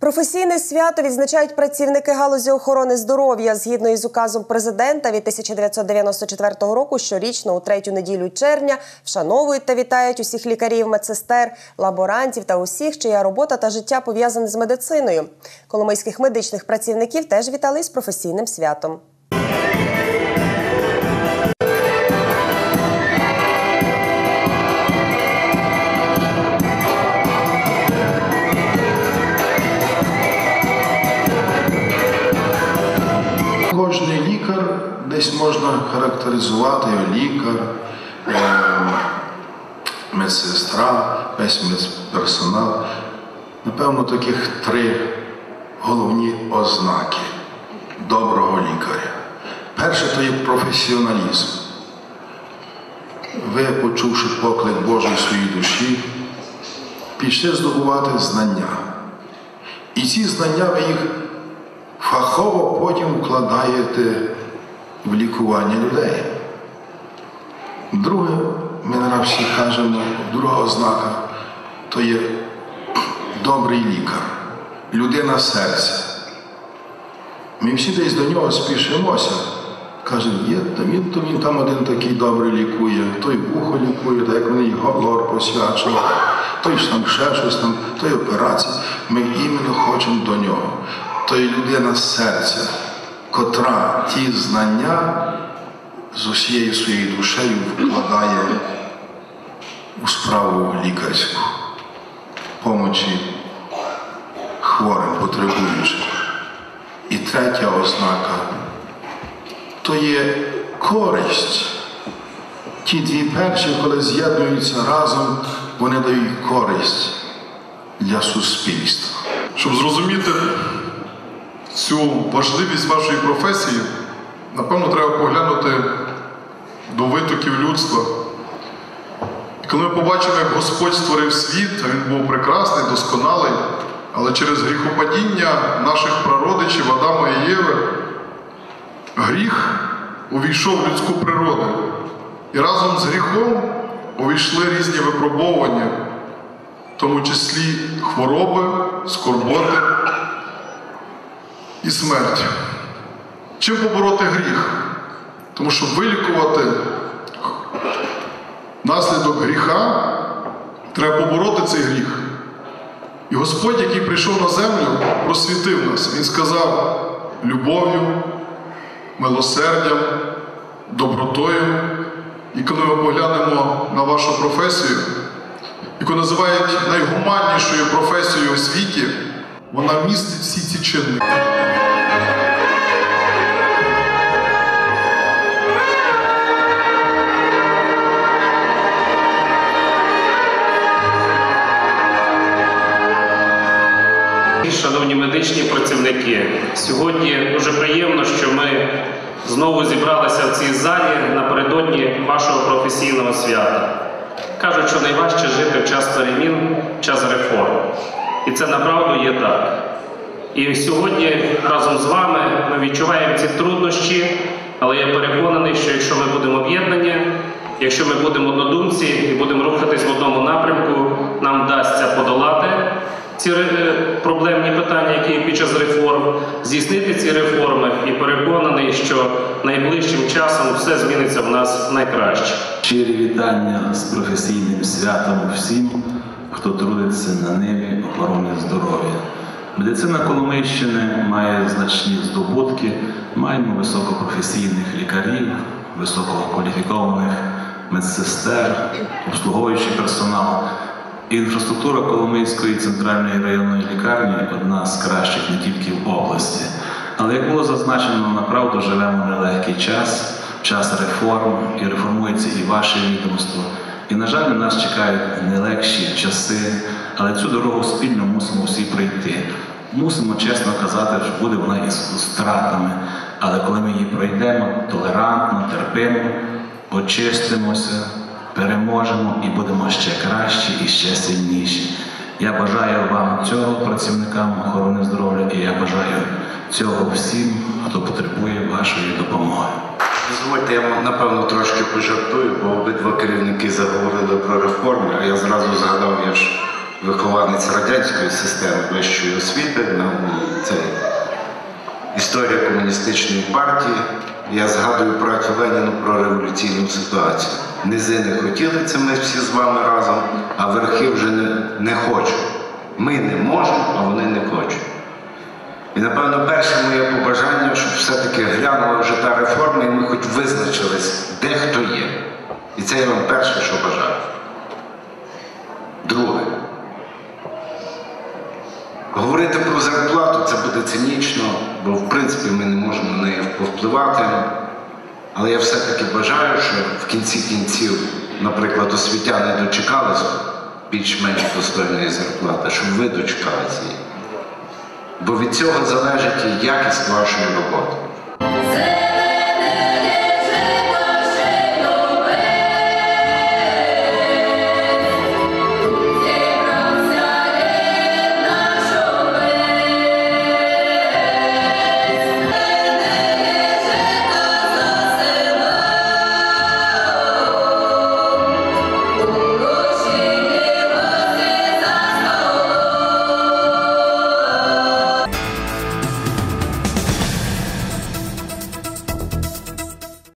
Професійне свято відзначають працівники галузі охорони здоров'я згідно із указом президента від 1994 року. Щорічно у третю неділю червня вшановують та вітають усіх лікарів, медсестер, лаборантів та усіх, чия робота та життя пов'язані з медициною. Коломийських медичних працівників теж вітали з професійним святом. Кожний лікар десь можна характеризувати лікар, е, медсестра, весь медперсонал. Напевно, таких три головні ознаки доброго лікаря. Перше то є професіоналізм. Ви, почувши поклик Божий своїй душі, пішли здобувати знання. І ці знання ви їх фахово потім вкладаєте в лікування людей. Друге, ми наразі всі кажемо, друга ознака то є добрий лікар, людина серця. Ми всі десь до нього спішимося. Кажемо, є, та він, то він там один такий добрий лікує, той вухо лікує, так як вони лор посвячував, той ж там ще щось там, той операції. Ми іменно хочемо до нього. То є людина серця, котра ті знання з усією своєю душею вкладає у справу лікарську, помочі хворим, потребуючим. І третя ознака то є користь. Ті дві перші, коли з'єднуються разом, вони дають користь для суспільства. Щоб зрозуміти цю важливість вашої професії, напевно, треба поглянути до витоків людства. І коли ми побачимо, як Господь створив світ, він був прекрасний, досконалий, але через гріхопадіння наших прародичів Адама і Єви гріх увійшов в людську природу. І разом з гріхом увійшли різні випробовування, в тому числі хвороби, скорботи і смерть. Чим побороти гріх? Тому що вилікувати наслідок гріха треба побороти цей гріх. І Господь, який прийшов на землю, просвітив нас. Він сказав любов'ю, милосердям, добротою. І коли ми поглянемо на вашу професію, яку називають найгуманнішою професією у світі, вона містить всі ці чинники. Шановні медичні працівники, сьогодні дуже приємно, що ми знову зібралися в цій залі напередодні вашого професійного свята. Кажуть, що найважче жити в час перемін, в час реформ. І це направду є так. І сьогодні разом з вами ми відчуваємо ці труднощі, але я переконаний, що якщо ми будемо об'єднані, якщо ми будемо однодумці і будемо рухатись в одному напрямку, нам вдасться подолати ці е, проблемні питання, які під час реформ, здійснити ці реформи і переконаний, що найближчим часом все зміниться в нас найкраще. Щирі вітання з професійним святом всім, хто трудиться на ниві охорони здоров'я. Медицина Коломийщини має значні здобутки, маємо високопрофесійних лікарів, висококваліфікованих медсестер, обслуговуючий персонал. Інфраструктура Коломийської центральної районної лікарні одна з кращих не тільки в області. Але як було зазначено, направду живемо нелегкий час, час реформ, і реформується і ваше відомство. І, на жаль, на нас чекають нелегші часи, але цю дорогу спільно мусимо всі пройти. Мусимо чесно казати, що буде вона із втратами. Але коли ми її пройдемо толерантно, терпимо, очистимося, переможемо і будемо ще кращі і ще сильніші. Я бажаю вам цього працівникам охорони здоров'я, і я бажаю цього всім, хто потребує вашої допомоги. Дозвольте, я напевно трошки пожартую, бо обидва керівники заговорили про реформи, а я зразу згадав, я ж вихованець радянської системи вищої освіти, це історія комуністичної партії. Я згадую працю Леніна про революційну ситуацію. Низи не хотіли це ми всі з вами разом, а верхи вже не, не хочуть. Ми не можемо, а вони не хочуть. І напевно перше моє побажання, щоб все-таки глянула вже та реформа, і ми хоч визначились, де хто є. І це я вам перше, що бажаю. Друге. Говорити про зарплату це буде цинічно, бо в принципі ми не можемо на неї повпливати. Але я все-таки бажаю, що в кінці кінців, наприклад, освітяни дочекались більш-менш достойної зарплати, щоб ви дочекалися її. Бо від цього залежить і якість вашої роботи.